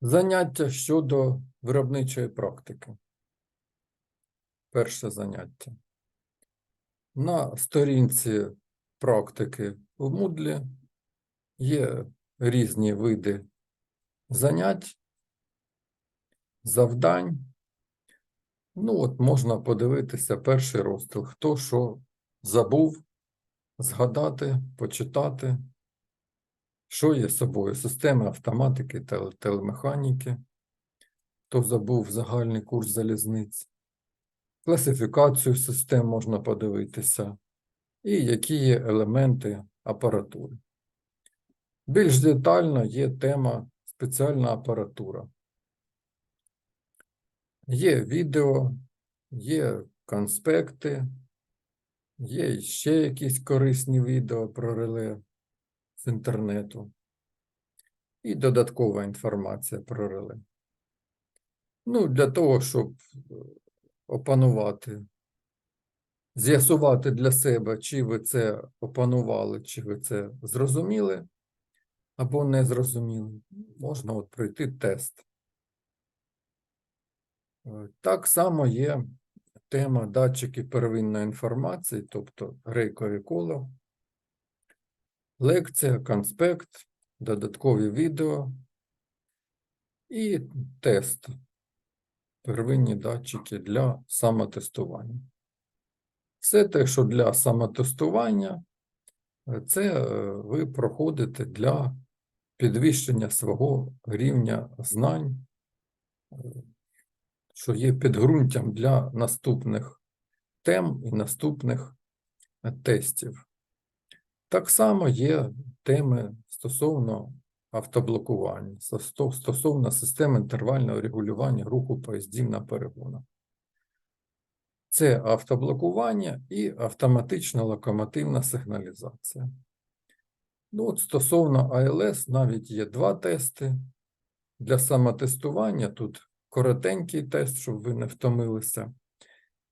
Заняття щодо виробничої практики. Перше заняття. На сторінці практики в Moodle є різні види занять, завдань. Ну, от можна подивитися перший розділ. Хто що забув, згадати, почитати, що є собою? Системи автоматики та телемеханіки, хто забув загальний курс залізниць, класифікацію систем можна подивитися, і які є елементи апаратури. Більш детально є тема спеціальна апаратура. Є відео, є конспекти, є ще якісь корисні відео про реле з інтернету і додаткова інформація про реле. Ну, для того, щоб е, опанувати, з'ясувати для себе, чи ви це опанували, чи ви це зрозуміли або не зрозуміли, можна от пройти тест. Е, Так само є тема датчики первинної інформації, тобто рейкові коло, лекція, конспект, додаткові відео і тест. Первинні датчики для самотестування. Все те, що для самотестування, це е, ви проходите для підвищення свого рівня знань, е, що є підґрунтям для наступних тем і наступних тестів. Так само є теми стосовно автоблокування, стосовно системи інтервального регулювання руху поїздів на перегонах. Це автоблокування і автоматична локомотивна сигналізація. Ну, от стосовно АЛС навіть є два тести. Для самотестування тут коротенький тест, щоб ви не втомилися.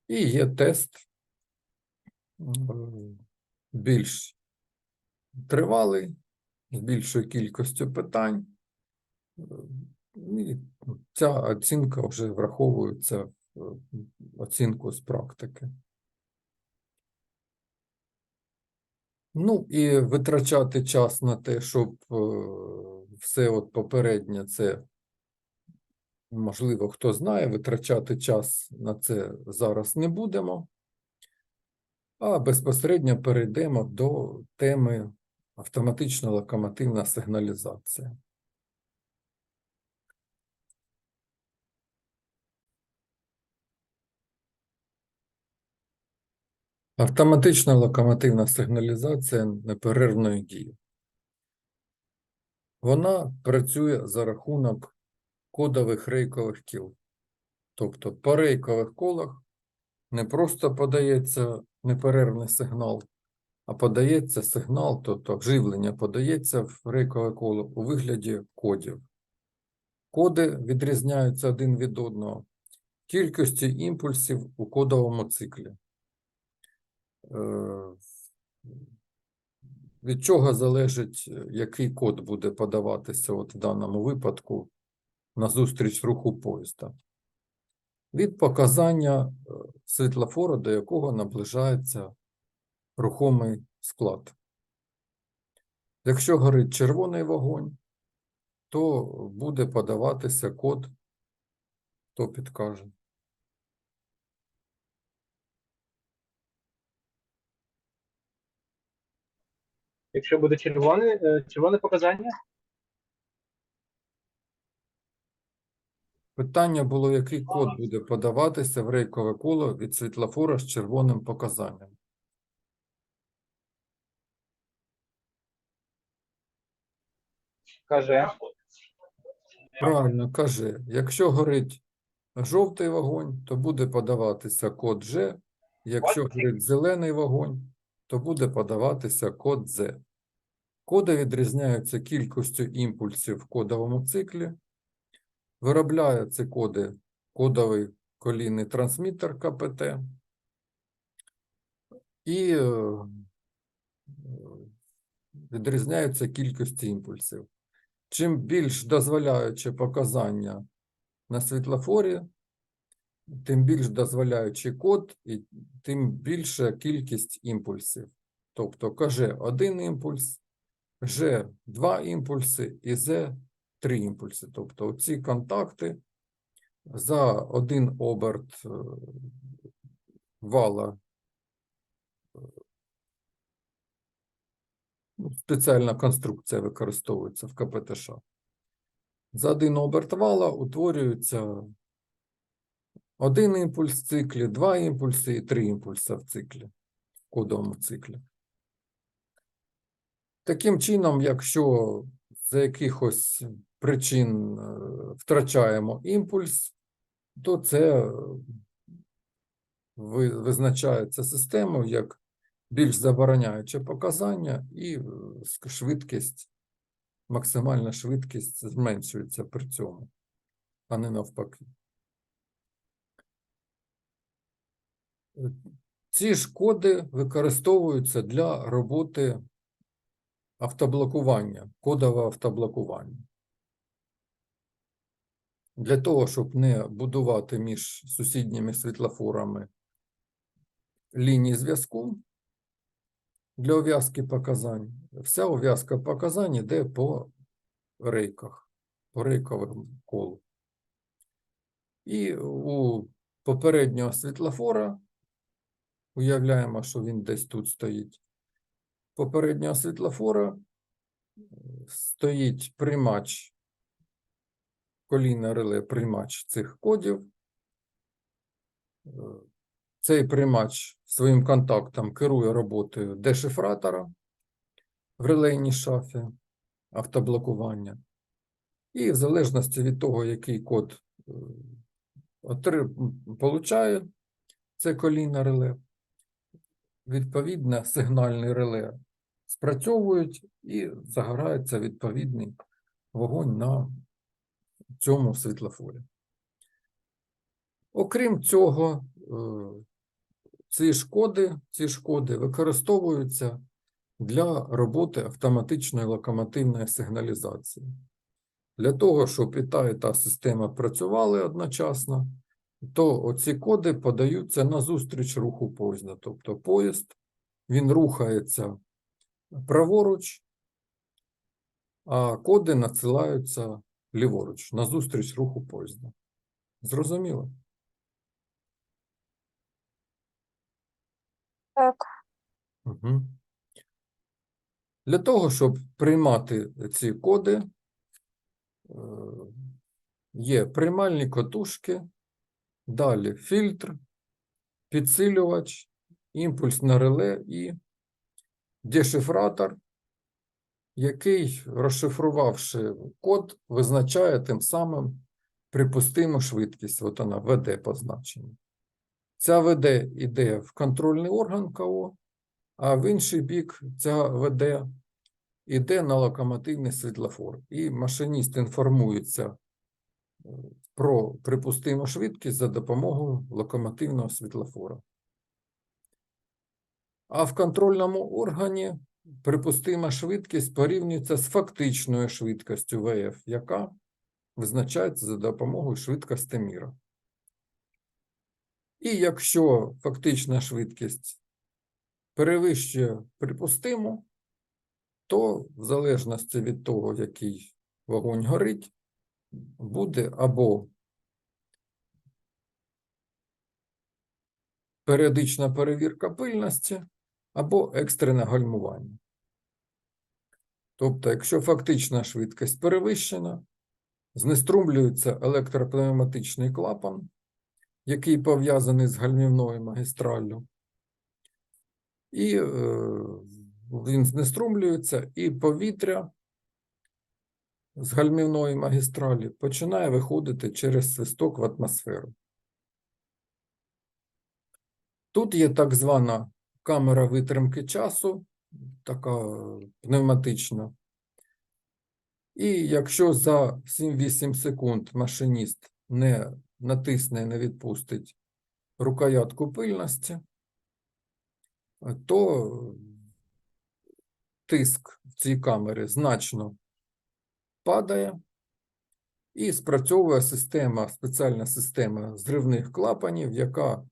І є тест більш тривалий, з більшою кількістю питань. І ця оцінка вже враховується в оцінку з практики. Ну і витрачати час на те, щоб е, все от попереднє це, можливо, хто знає, витрачати час на це зараз не будемо, а безпосередньо перейдемо до теми автоматична локомотивна сигналізація. Автоматична локомотивна сигналізація неперервної дії. Вона працює за рахунок кодових рейкових кіл. Тобто по рейкових колах не просто подається неперервний сигнал, а подається сигнал, тобто живлення подається в рейкове коло у вигляді кодів. Коди відрізняються один від одного кількістю імпульсів у кодовому циклі. Е, Від чого залежить, який код буде подаватися от в даному випадку назустріч руху поїзда? Від показання е, світлофора, до якого наближається рухомий склад. Якщо горить червоний вогонь, то буде подаватися код, хто підкаже. Якщо буде червоне, е, червоне показання, Питання було, який код буде подаватися в рейкове коло від світлофора з червоним показанням. Каже, Правильно, каже, якщо горить жовтий вогонь, то буде подаватися код G, якщо горить зелений вогонь, то буде подаватися код Z. Коди відрізняються кількістю імпульсів в кодовому циклі. Виробляє ці коди кодовий колійний трансмітер КПТ. І е, відрізняються кількістю імпульсів. Чим більш дозволяюче показання на світлофорі, тим більш дозволяючий код, і тим більша кількість імпульсів. Тобто каже один імпульс, Ж два імпульси і З три імпульси. Тобто ці контакти за один оберт е, вала е, ну, спеціальна конструкція використовується в КПТШ. За один оберт утворюється один імпульс в циклі, два імпульси і три імпульси в циклі, в кодовому циклі. Таким чином, якщо за якихось причин е, втрачаємо імпульс, то це е, визначається системою як більш забороняюче показання, і е, швидкість, максимальна швидкість зменшується при цьому, а не навпаки. Ці ж коди використовуються для роботи автоблокування, кодове автоблокування. Для того, щоб не будувати між сусідніми світлофорами лінії зв'язку для ув'язки показань, вся ув'язка показань йде по рейках, по рейковим колу. І у попереднього світлофора, уявляємо, що він десь тут стоїть, попереднього світлофора стоїть приймач, колійне реле приймач цих кодів. Цей приймач своїм контактом керує роботою дешифратора в релейній шафі автоблокування. І в залежності від того, який код е, получає це колійне реле, відповідне сигнальне реле спрацьовують і загорається відповідний вогонь на цьому світлофорі. Окрім цього, ці шкоди, ці шкоди використовуються для роботи автоматичної локомотивної сигналізації. Для того, щоб і та, і та система працювали одночасно, то оці коди подаються на зустріч руху поїзда. Тобто поїзд, він рухається праворуч, а коди надсилаються ліворуч, на зустріч руху поїзда. Зрозуміло? Так. Угу. Для того, щоб приймати ці коди, е, є приймальні котушки, далі фільтр, підсилювач, імпульсне реле і дешифратор, який, розшифрувавши код, визначає тим самим припустиму швидкість. От вона ВД позначена. Ця ВД йде в контрольний орган КО, а в інший бік ця ВД йде на локомотивний світлофор. І машиніст інформується е, про припустиму швидкість за допомогою локомотивного світлофора. А в контрольному органі припустима швидкість порівнюється з фактичною швидкістю ВФ, яка визначається за допомогою швидкостеміра. І якщо фактична швидкість перевищує припустиму, то в залежності від того, який вогонь горить, буде або періодична перевірка пильності, або екстрене гальмування. Тобто, якщо фактична швидкість перевищена, знеструмлюється електропневматичний клапан, який пов'язаний з гальмівною магістраллю, і е, він знеструмлюється, і повітря з гальмівної магістралі починає виходити через свисток в атмосферу. Тут є так звана камера витримки часу, така пневматична. І якщо за 7-8 секунд машиніст не натисне, не відпустить рукоятку пильності, то тиск в цій камері значно падає і спрацьовує система, спеціальна система зривних клапанів, яка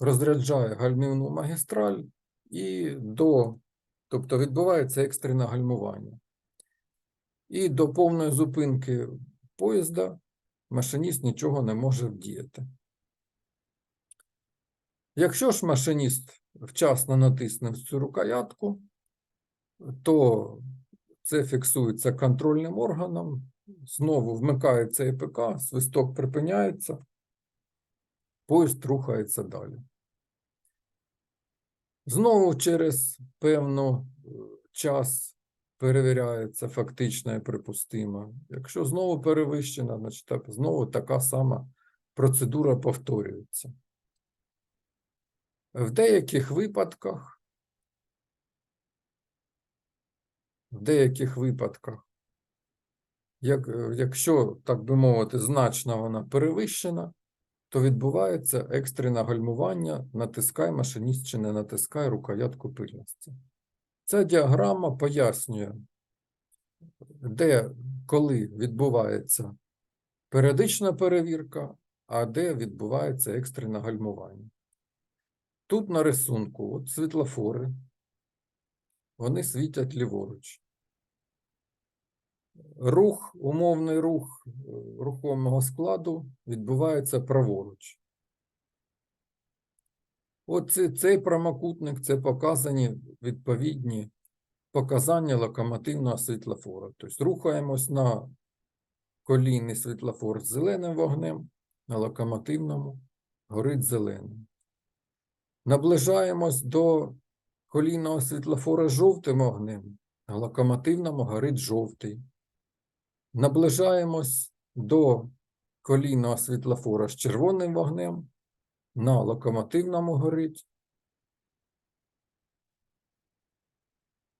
розряджає гальмівну магістраль і до, тобто відбувається екстрене гальмування. І до повної зупинки поїзда машиніст нічого не може вдіяти. Якщо ж машиніст вчасно натисне цю рукоятку, то це фіксується контрольним органом, знову вмикається ЕПК, свисток припиняється, поїзд рухається далі. Знову через певну е, час перевіряється фактично і припустимо. Якщо знову перевищена, значить знову така сама процедура повторюється. В деяких випадках, в деяких випадках, як, е, якщо, так би мовити, значно вона перевищена, то відбувається екстрене гальмування, натискай машиніст чи не натискай рукоятку пильності. Ця діаграма пояснює, де, коли відбувається періодична перевірка, а де відбувається екстрене гальмування. Тут на рисунку от світлофори, вони світять ліворуч. Рух, умовний рух е, рухомого складу відбувається праворуч. От цей, прямокутник це показані відповідні показання локомотивного світлофора. Тобто рухаємось на колійний світлофор з зеленим вогнем, на локомотивному горить зеленим. Наближаємось до колійного світлофора з жовтим вогнем, на локомотивному горить жовтий. Наближаємось до колійного світлофора з червоним вогнем, на локомотивному горить.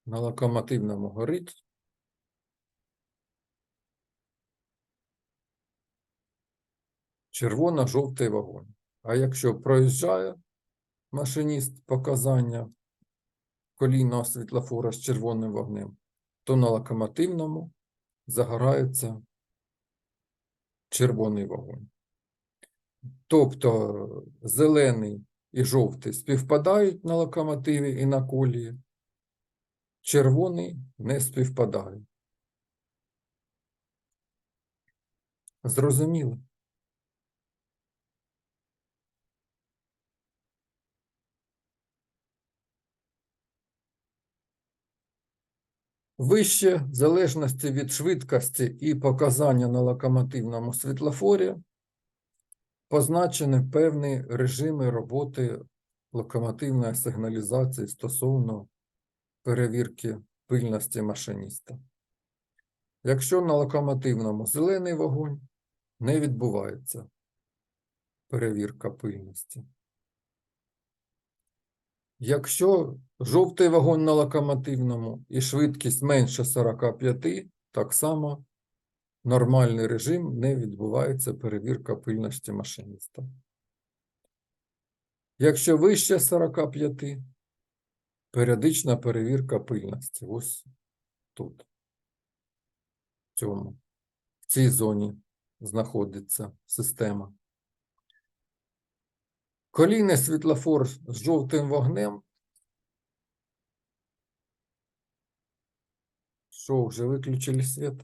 На локомотивному горить. Червоно-жовтий вогонь. А якщо проїжджає машиніст показання колійного світлофора з червоним вогнем, то на локомотивному загорається червоний вогонь. Тобто зелений і жовтий співпадають на локомотиві і на колії, червоний не співпадає. Зрозуміло? Вище, в залежності від швидкості і показання на локомотивному світлофорі, позначені певні режими роботи локомотивної сигналізації стосовно перевірки пильності машиніста. Якщо на локомотивному зелений вогонь, не відбувається перевірка пильності. Якщо жовтий вагон на локомотивному і швидкість менше 45, так само нормальний режим не відбувається перевірка пильності машиніста. Якщо вище 45, періодична перевірка пильності. Ось тут, в цьому, в цій зоні знаходиться система. Колійний світлофор з жовтим вогнем. Що, вже виключили світ?